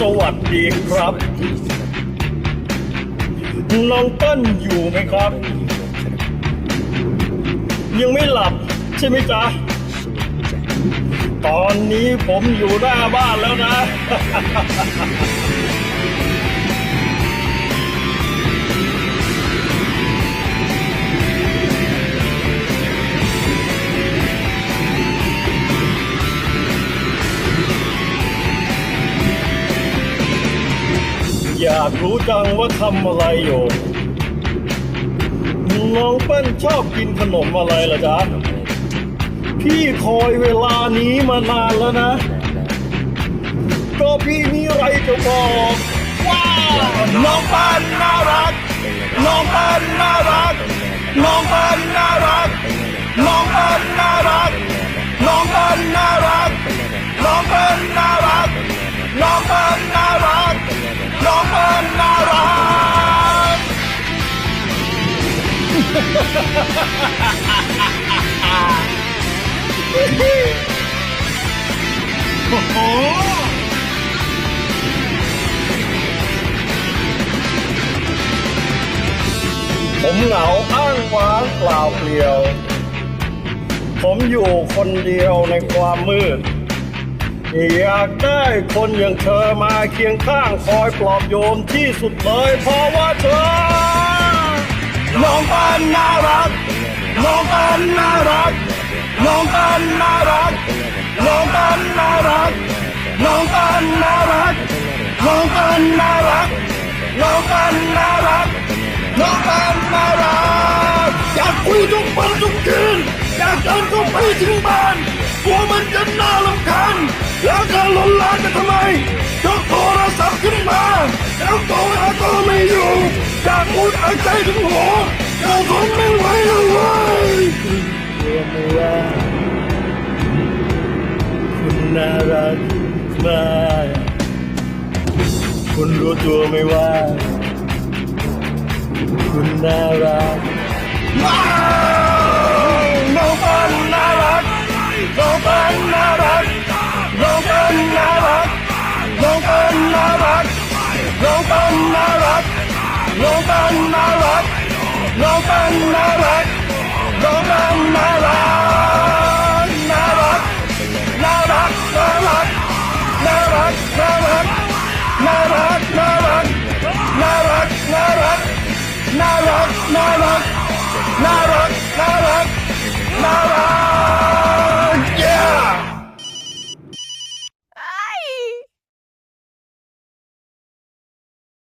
สวัสดีครับ น้องเต้นอยู่ไหมครับ ยังไม่หลับใช่ไหมจ๊ะ ตอนนี้ผมอยู่หน้าบ้านแล้วนะ อยากรู้จังว่าทำอะไรอยู่ น้องเปิ้ลชอบกินขนมอะไรล่ะจ๊ะ พี่คอยเวลานี้มานานแล้วนะ ก็พี่มีอะไรจะบอกว้าน้องเปันน่ารัก น้องเปันน่ารัก น้องเปันน่ารัก น้องเปันน่ารัก โอ้โหผมเหงาอ้างว้างเปล่าเปลี่ยว ผมอยู่คนเดียวในความมืด อยากได้คนอย่างเธอมาเคียงข้างคอยปลอบโยนที่สุดเลยเพราะว่าเธอ น้องปันน่ารัก น้องปันน่ารัก น้องปันน่ารัก น้องปันน่ารัก น้องปันน่ารัก น้องปันน่ารัก น้องปันน่ารัก น้องปันน่ารัก อยากคุยทุกวันทุกคืน อยากเดินเข้าไปถึงบ้านกลัวมันจะน่ารำคาญแล้วเธอหลนลานกันทำไมยกโทรศัพท์ขึ้นมาแล้วโทรหาก็ไม่อยู่ อยากพูดไอ้ใจถึงหัวอยาทนไม่ไหวแล้วเว้ยรู้ไหมว่าคุณน่ารักมากคุณรู้ตัวไหมว่า คุณน่ารักว้าวน้องปันน่ารักน้องปันน่ารักน้องปันน่ารักน้องปันน่ารักน้องปันน่ารัก น้องมันน่ารักน้องมันน่ารัก